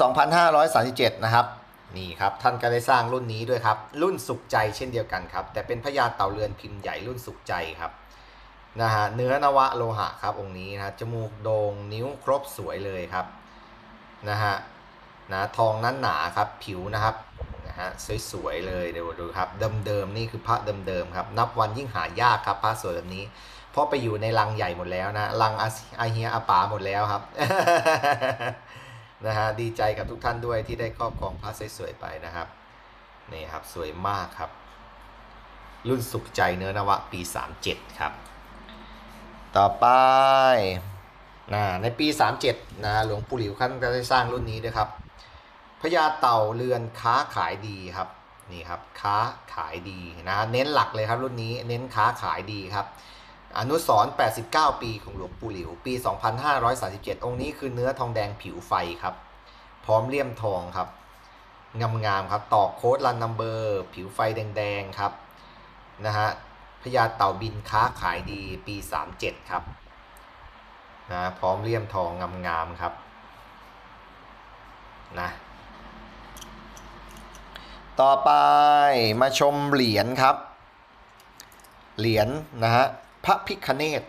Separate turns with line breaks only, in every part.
2537 นะครับ นี่ครับท่านก็ได้สร้างรุ่นนี้ด้วยครับ รุ่นสุขใจเช่นเดียวกันครับ แต่เป็นพญาเต่าเรือนพิมพ์ใหญ่รุ่นสุขใจครับนะฮะเนื้อนวะโลหะครับองค์นี้นะจมูกโดง่งนิ้วครบสวยเลยครับนะฮะนะทองนั้นหนาครับผิวนะครับนะฮะสวยๆเลยเดี๋ยวดูครับเดิมๆนี่คือพระเดิมๆครับ นับวันยิ่งหายากครับพระสวยแบบนี้เพราะไปอยู่ในลังใหญ่หมดแล้วนะลังอาเฮียอาป๋าหมดแล้วครับ นะฮะดีใจกับทุกท่านด้วยที่ได้ครอบครองพระสวยๆไปนะครับนี่ครับสวยมากครับ รุ่นสุขใจเนื้อนวะปี 37 ครับ ต่อไปนะในปี 37นะหลวงปู่หลิวท่านก็ได้สร้างรุ่นนี้ด้วยครับพญาเต่าเรือนค้าขายดีครับนี่ครับค้าขายดีนะเน้นหลักเลยครับรุ่นนี้เน้นค้าขายดีครับ อนุสร89 ปีของหลวงปู่หลิว ปี 2537 องค์นี้คือเนื้อทองแดงผิวไฟครับ พร้อมเลี่ยมทองครับ งามๆครับ ตอกโค้ดรันนัมเบอร์ ผิวไฟแดงๆครับ นะฮะพญาเต่าบินค้าขายดีปี 37 ครับ นะ พร้อมเลี่ยมทองงามๆครับ นะ ต่อไปมาชมเหรียญครับ เหรียญนะฮะ พระพิคเนต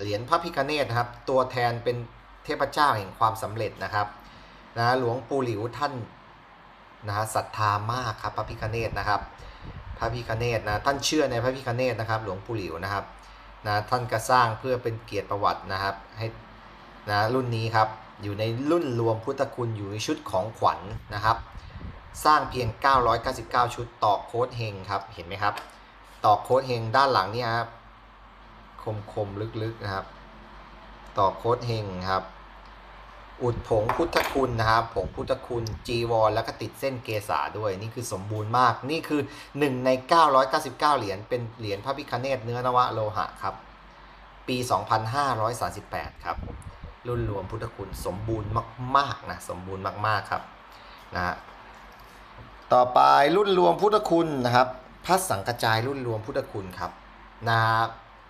เหรียญพระพิคเนตนะครับ ตัวแทนเป็นเทพเจ้าแห่งความสำเร็จนะครับนะหลวงปู่หลิวท่านนะฮะศรัทธามากครับพระพิคเนตนะครับพระพิคเนตนะท่านเชื่อในพระพิคเนตนะครับ หลวงปู่หลิวนะครับนะท่านก็สร้างเพื่อเป็นเกียรติประวัตินะครับให้นะรุ่นนี้ครับอยู่ในรุ่นรวมพุทธคุณอยู่ในชุดของขวัญนะครับ สร้างเพียง 999 ชุดต่อโค้ดเฮงครับเห็นไหมครับ ต่อโค้ดเฮงด้านหลังเนี่ยครับ คมคมลึกๆนะครับ ต่อโค้ดเฮงครับ อุดผงพุทธคุณนะครับ ผงพุทธคุณจีวรแล้วก็ติดเส้นเกษาด้วย นี่คือสมบูรณ์มาก นี่คือ 1 ใน 999 เหรียญ เป็นเหรียญพระพิคเนตเนื้อนวะโลหะครับ ปี 2538 ครับ รุ่นรวมพุทธคุณสมบูรณ์มากๆนะ สมบูรณ์มากๆครับนะฮะต่อไปรุ่นรวมพุทธคุณนะครับพระสังกระจายรุ่นรวมพุทธคุณครับนะ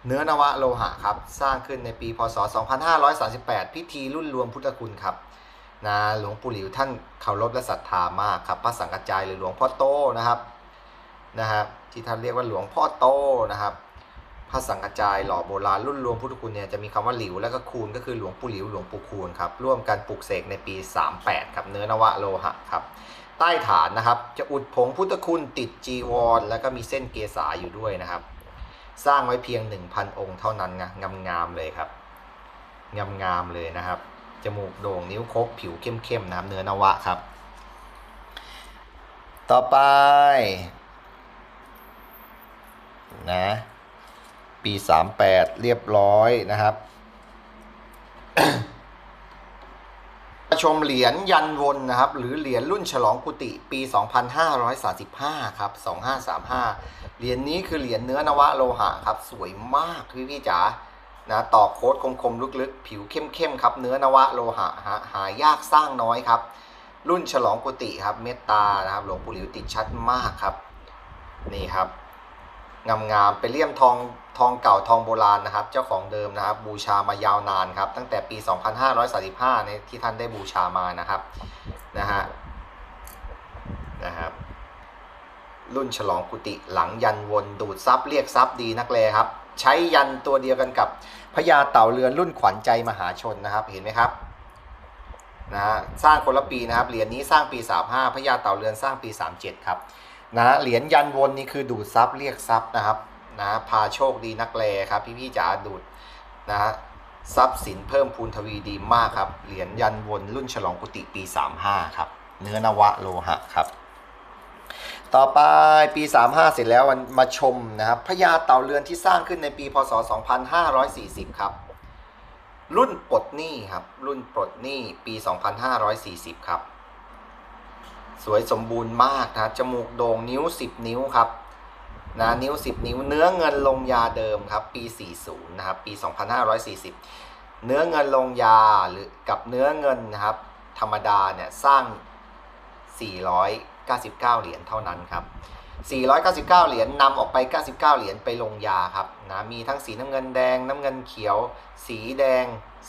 เนื้อนวะโลหะครับ สร้างขึ้นในปีพศ 2538 พิธีรุ่นรวมพุทธคุณครับนะหลวงปู่หลิวท่านเคารพและศรัทธามากครับ พระสังกระจายหรือหลวงพ่อโตนะครับนะครับ ที่ท่านเรียกว่าหลวงพ่อโตนะครับ พระสังกระจายหล่อโบราณรุ่นรวมพุทธคุณเนี่ยจะมีคำว่าหลิวแล้วก็คูณก็คือหลวงปู่หลิวหลวงปู่คูณครับร่วมกันปลูกเสกในปี 38ครับเนื้อนวะโลหะครับใต้ฐานนะครับ จะอุดผงพุทธคุณติดจีวร แล้วก็มีเส้นเกษาอยู่ด้วยนะครับ สร้างไว้เพียง 1,000 องค์เท่านั้นนะงามๆเลยครับงามๆเลยนะครับ จมูกโด่งนิ้วครบผิวเข้มๆนะครับเนื้อนวะครับ ต่อไปนะปี 38 เรียบร้อยนะครับ ชมเหรียญยันวนนะครับ หรือเหรียญรุ่นฉลองกุฏิปี 2535 ครับ 2535 เหรียญนี้คือเหรียญเนื้อนวะโลหะครับ สวยมากพี่พี่จ๋านะต่อโค้ดคมๆลึกๆ ผิวเข้มๆครับ เนื้อนวะโลหะฮะหายากสร้างน้อยครับ รุ่นฉลองกุฏิครับเมตตานะครับหลวงปู่หลิวติดชัดมากครับ นี่ครับ งามๆเป็นเลี่ยมทองทองเก่าทองโบราณนะครับ เจ้าของเดิมนะครับ บูชามายาวนานครับ ตั้งแต่ปี 2535ในที่ท่านได้บูชามานะครับนะฮะนะครับรุ่นฉลองกุฏิหลังยันวนดูดซับเรียกซับดีนักแลครับ ใช้ยันตัวเดียวกันกับพญาเต่าเรือนรุ่นขวัญใจมหาชนนะครับเห็นไหมครับนะฮะสร้างคนละปีนะครับเหรียญนี้สร้างปี 35พญาเต่าเรือนสร้างปี 37 ครับ นะเหรียญยันวนนี่คือดูดซับเรียกซับนะครับนะพาโชคดีนักแลครับพี่พี่ๆจ๋าดูดนะฮะทรัพย์สินเพิ่มพูนทวีดีมากครับ เหรียญยันวนรุ่นฉลองกุฏิปี 35 ครับ เนื้อนวะโลหะครับ ต่อไปปี 35 เสร็จแล้ววันมาชมนะครับพญาเต่าเรือนที่สร้างขึ้นในปีพศ 2540 ครับ รุ่นปลดหนี้ครับ รุ่นปลดหนี้ปี 2540 ครับ สวยสมบูรณ์มากนะจมูกโด่งนิ้ว 10 นิ้วครับนะนิ้ว 10 นิ้ว เนื้อเงินลงยาเดิมครับ ปี 40 นะครับ ปี 2540 เนื้อเงินลงยาหรือกับเนื้อเงินนะครับ ธรรมดาเนี่ยสร้าง 499 เหรียญเท่านั้นครับ 499 เหรียญนำออกไป 99 เหรียญไปลงยาครับนะมีทั้งสีน้ำเงินแดง น้ำเงินเขียว สีแดงสี